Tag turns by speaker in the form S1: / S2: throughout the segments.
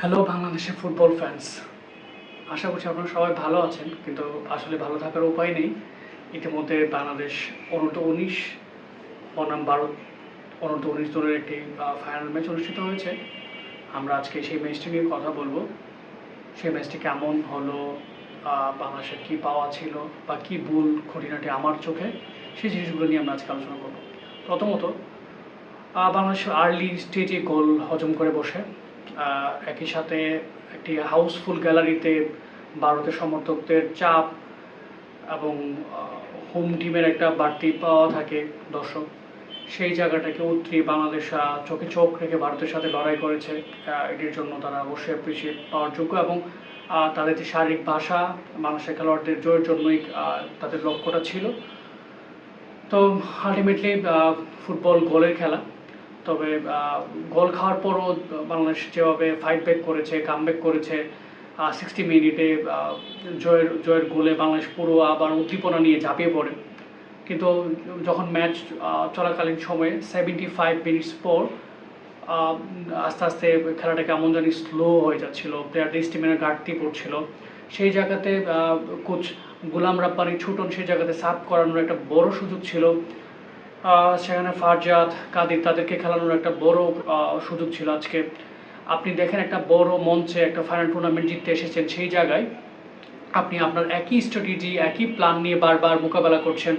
S1: Hello বাংলাদেশের football fans আশা করছি আপনারা সবাই ভালো আছেন, কিন্তু আসলে ভালো থাকার উপায় নেই। ইতিমধ্যে বাংলাদেশ অনূর্ধ্ব উনিশ বনাম ভারত অনূর্ধ্ব উনিশ দলের একটি ফাইনাল ম্যাচ অনুষ্ঠিত হয়েছে। আমরা আজকে সেই ম্যাচটি নিয়ে কথা বলব। সেই ম্যাচটি কেমন হলো বাংলাদেশের কী পাওয়া ছিল বা কী ভুল খুঁটিনাটি আমার চোখে, সেই জিনিসগুলো নিয়ে আমরা আজকে আলোচনা করব। প্রথমত বাংলাদেশ আর্লি স্টেজে গোল হজম করে বসে। একই সাথে একটি হাউসফুল গ্যালারিতে ভারতের সমর্থকদের চাপ এবং হোম টিমের একটা বাড়তি পাওয়া থাকে দর্শক। সেই জায়গাটাকে উতরিয়ে বাংলাদেশ চোখে চোখ রেখে ভারতের সাথে লড়াই করেছে। এটির জন্য তারা অবশ্যই অ্যাপ্রিসিয়েট পাওয়ার যোগ্য এবং তাদের যে শারীরিক ভাষা বাংলাদেশের খেলোয়াড়দের জয়ের জন্যই তাদের লক্ষ্যটা ছিল। তো আলটিমেটলি ফুটবল গোলের খেলা। তবে গোল খাওয়ার পরও বাংলাদেশ যেভাবে ফাইট ব্যাক করেছে কাম ব্যাক করেছে সিক্সটি মিনিটে জয়ের জয়ের গোলে বাংলাদেশ পুরো আবার উদ্দীপনা নিয়ে ঝাঁপিয়ে পড়ে। কিন্তু যখন ম্যাচ চলাকালীন সময়ে সেভেন্টি ফাইভ মিনিটস পর আস্তে আস্তে খেলাটা কেমন জানি স্লো হয়ে যাচ্ছিল প্লেয়ারদের স্টিমিনার ঘাটতি পড়ছিল। সেই জায়গাতে কোচ গুলাম রাব্বানি ছুটন সেই জায়গাতে সাফ করানোর একটা বড় সুযোগ ছিল। সেখানে ফারজাদ কাদির তাদেরকে খেলানোর একটা বড় সুযোগ ছিল আজকে। আপনি দেখেন একটা বড় মঞ্চে একটা ফাইনাল টুর্নামেন্ট জিততে এসেছেন, সেই জায়গায় আপনি আপনার একই স্ট্র্যাটেজি একই প্ল্যান নিয়ে বারবার মোকাবেলা করছেন,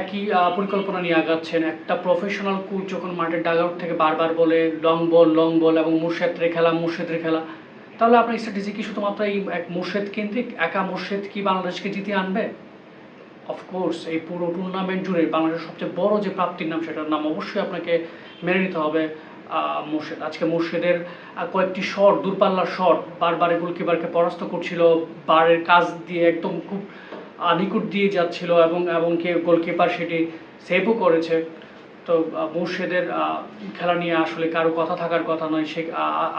S1: একই পরিকল্পনা নিয়ে আগাচ্ছেন। একটা প্রফেশনাল কোচ যখন মাঠের ডাগআউট থেকে বারবার বলে লং বল লং বল এবং মুর্শেদরে খেলা মুর্শেদরে খেলা, তাহলে আপনার স্ট্র্যাটেজি কি শুধুমাত্র এই এক মুর্শেদ কেন্দ্রিক, একা মুর্শেদ কি বাংলাদেশকে জিতিয়ে আনবে? অফকোর্স এই পুরো টুর্নামেন্ট জুড়ে বাংলাদেশের সবচেয়ে বড় যে প্রাপ্তির নাম সেটার নাম অবশ্যই আপনাকে মেনে নিতে হবে মুর্শেদ। আজকে মুর্শেদের কয়েকটি শট, দূরপাল্লার শট বারবার গোলকিপারকে পরাস্ত করছিল, বারের কাজ দিয়ে একদম খুব নিকট দিয়ে যাচ্ছিল এবং এবং কে গোলকিপার সেটি সেভও করেছে। তো মুর্শেদের খেলা নিয়ে আসলে কারও কথা থাকার কথা নয়। সে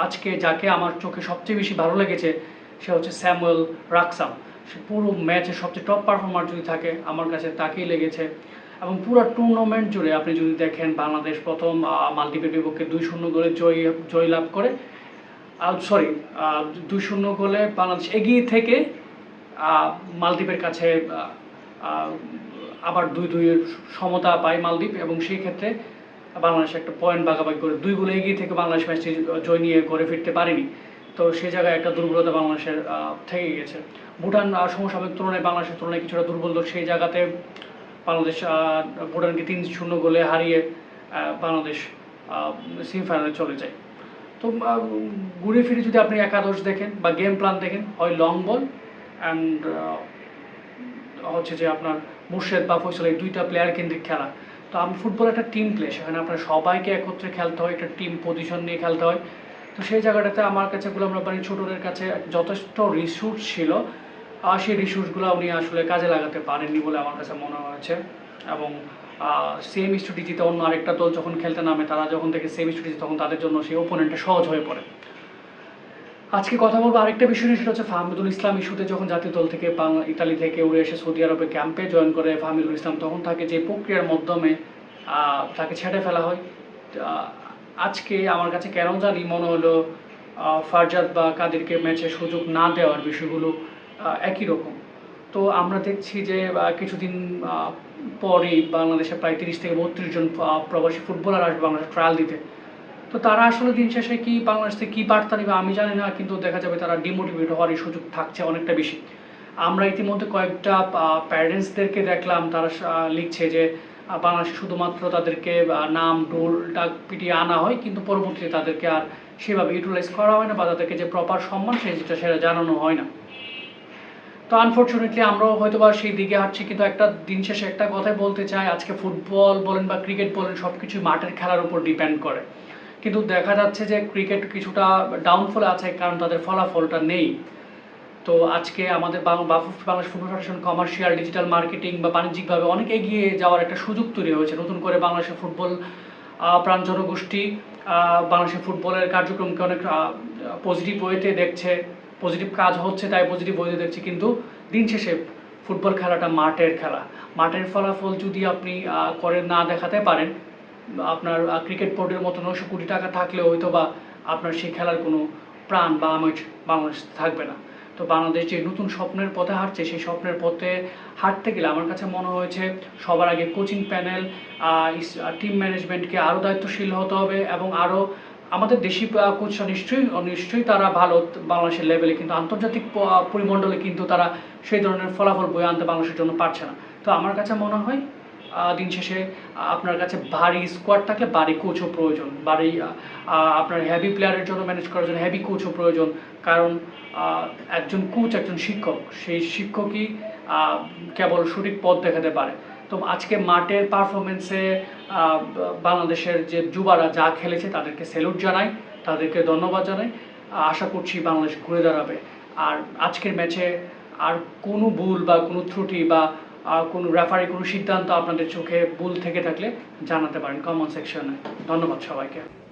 S1: আজকে যাকে আমার চোখে সবচেয়ে বেশি ভালো লেগেছে, সে হচ্ছে স্যামুয়েল রাকসাম। পুরো ম্যাচে সবচেয়ে টপ পারফর্মার যদি থাকে, আমার কাছে তাকেই লেগেছে। এবং পুরো টুর্নামেন্ট জুড়ে আপনি যদি দেখেন, বাংলাদেশ প্রথম মালদ্বীপের বিপক্ষে দুই শূন্য গোলে জয় জয় লাভ করে সরি দুই শূন্য গোলে বাংলাদেশ এগিয়ে থেকে মালদ্বীপের কাছে আবার দুই দুইয়ের সমতা পায় মালদ্বীপ। এবং সেই ক্ষেত্রে বাংলাদেশ একটা পয়েন্ট ভাগাভাগি করে দুই গোলে এগিয়ে থেকে বাংলাদেশ ম্যাচটি জয় নিয়ে ঘরে ফিরতে পারেনি। তো সেই জায়গায় একটা দুর্বলতা বাংলাদেশের থেকে গেছে। ভুটান সমসাময়িক তুলনায় বাংলাদেশের তুলনায় কিছুটা দুর্বল সেই জায়গাতে বাংলাদেশ ভুটানকে তিন শূন্য গোলে হারিয়ে বাংলাদেশ সেমিফাইনালে চলে যায়। তো ঘুরে ফিরে যদি আপনি একাদশ দেখেন বা গেম প্ল্যান দেখেন, হয় লং বল অ্যান্ড হচ্ছে যে আপনার মুর্শেদ বা ফয়সল এই দুইটা প্লেয়ার কেন্দ্রিক খেলা। তো, আমি ফুটবল একটা টিম প্লে সেখানে আপনার সবাইকে একত্রে খেলতে হয়, একটা টিম পজিশন নিয়ে খেলতে হয়। তো সেই জায়গাটাতে আমার কাছে গুলাম রব্বানি ছোটদের কাছে যথেষ্ট রিসোর্স ছিল। আর সেই রিসোর্সগুলো উনি আসলে কাজে লাগাতে পারেননি বলে আমার কাছে মনে হয়েছে। এবং সেম স্ট্র্যাটেজিতে অন্য আরেকটা দল যখন খেলতে নামে, তারা যখন থেকে সেম স্ট্র্যাটেজি তখন তাদের জন্য সেই ওপোনেন্টটা সহজ হয়ে পড়ে। আজকে কথা বলব আরেকটা বিষয় নিয়ে, সেটা হচ্ছে ফাহমিদুল ইসলাম ইস্যুতে যখন জাতীয় দল থেকে ইতালি থেকে উড়ে এসে সৌদি আরবে ক্যাম্পে জয়েন করে ফাহমিদুল ইসলাম, তখন তাকে যে প্রক্রিয়ার মাধ্যমে তাকে ছেড়ে ফেলা হয় আজকে আমার কাছে কেন জানি মনে হলো ফারজাদ বা কাদেরকে ম্যাচে সুযোগ না দেওয়ার বিষয়গুলো একই রকম। তো আমরা দেখছি যে কিছুদিন পরেই বাংলাদেশে প্রায় তিরিশ থেকে বত্রিশ জন প্রবাসী ফুটবলার আসবে বাংলাদেশে ট্রায়াল দিতে। তো তারা আসলে দিন শেষে কি বাংলাদেশ থেকে কী বার্তা নেবে আমি জানি না, কিন্তু দেখা যাবে তারা ডিমোটিভেট হওয়ারই সুযোগ থাকছে অনেকটা বেশি। আমরা ইতিমধ্যে কয়েকটা প্যারেন্টসদেরকে দেখলাম, তারা লিখছে যে বাংলাদেশে শুধুমাত্র তাদেরকে নাম ডোল ডাক, পিটিয়ে আনা হয়, কিন্তু পরবর্তীতে তাদেরকে আর সেভাবে ইউটিলাইজ করা হয় না বা তাদেরকে যে প্রপার সম্মান, সেই যেটা সেটা জানানো হয় না। তো আনফর্চুনেটলি আমরাও হয়তো বা সেই দিকে হাঁটছি, কিন্তু একটা দিন শেষে একটা কথাই বলতে চাই। আজকে ফুটবল বলেন বা ক্রিকেট বলেন সব কিছু মাঠের খেলার উপর ডিপেন্ড করে। কিন্তু দেখা যাচ্ছে যে ক্রিকেট কিছুটা ডাউনফল আছে, কারণ তাদের ফলাফলটা নেই। তো আজকে আমাদের Bangladesh football federation commercial digital marketing বা বাণিজ্যিকভাবে অনেক এগিয়ে যাওয়ার একটা সুযোগ তৈরি হয়েছে। নতুন করে বাংলাদেশের ফুটবল প্রাণ জনগোষ্ঠী বাংলাদেশের ফুটবলের কার্যক্রমকে অনেক পজিটিভ ওয়েতে দেখছে পজিটিভ কাজ হচ্ছে তাই পজিটিভ ওয়েতে দেখছে। কিন্তু দিন শেষে ফুটবল খেলাটা মাঠের খেলা। মাঠের ফলাফল যদি আপনি করে না দেখাতে পারেন, আপনার ক্রিকেট বোর্ডের মতো নশো কোটি টাকা থাকলেও হয়তো বা আপনার সেই খেলার কোনো প্রাণ বা আমেজ বাংলাদেশ থাকবে না। তো বাংলাদেশ যে নতুন স্বপ্নের পথে হাঁটছে, সেই স্বপ্নের পথে হাঁটতে গেলে আমার কাছে মনে হয়েছে সবার আগে কোচিং প্যানেল টিম ম্যানেজমেন্টকে আরও দায়িত্বশীল হতে হবে এবং আরও আমাদের দেশি কোচরা নিশ্চয়ই নিশ্চয়ই তারা ভালো বাংলাদেশের লেভেলে কিন্তু আন্তর্জাতিক পরিমণ্ডলে কিন্তু তারা সেই ধরনের ফলাফল বয়ে আনতে বাংলাদেশের জন্য পারছে না। তো আমার কাছে মনে হয় দিন শেষে আপনার কাছে ভারী স্কোয়াড থাকলে ভারী কোচও প্রয়োজন। ভারী আপনার হেভি প্লেয়ারের জন্য ম্যানেজ করার জন্য হ্যাভি কোচও প্রয়োজন। কারণ একজন কোচ একজন শিক্ষক, সেই শিক্ষকই কেবল সঠিক পথ দেখাতে পারে। তো আজকে মাঠের পারফরমেন্সে বাংলাদেশের যে যুবারা যা খেলেছে, তাদেরকে স্যালুট জানাই, তাদেরকে ধন্যবাদ জানাই। আশা করছি বাংলাদেশ ঘুরে দাঁড়াবে। আর আজকের ম্যাচে আর কোনো ভুল বা কোনো ত্রুটি বা কোনো রেফারি কোনো সিদ্ধান্ত আপনাদের চোখে ভুল থেকে থাকলে জানাতে পারেন কমেন্ট সেকশনে ধন্যবাদ সবাইকে।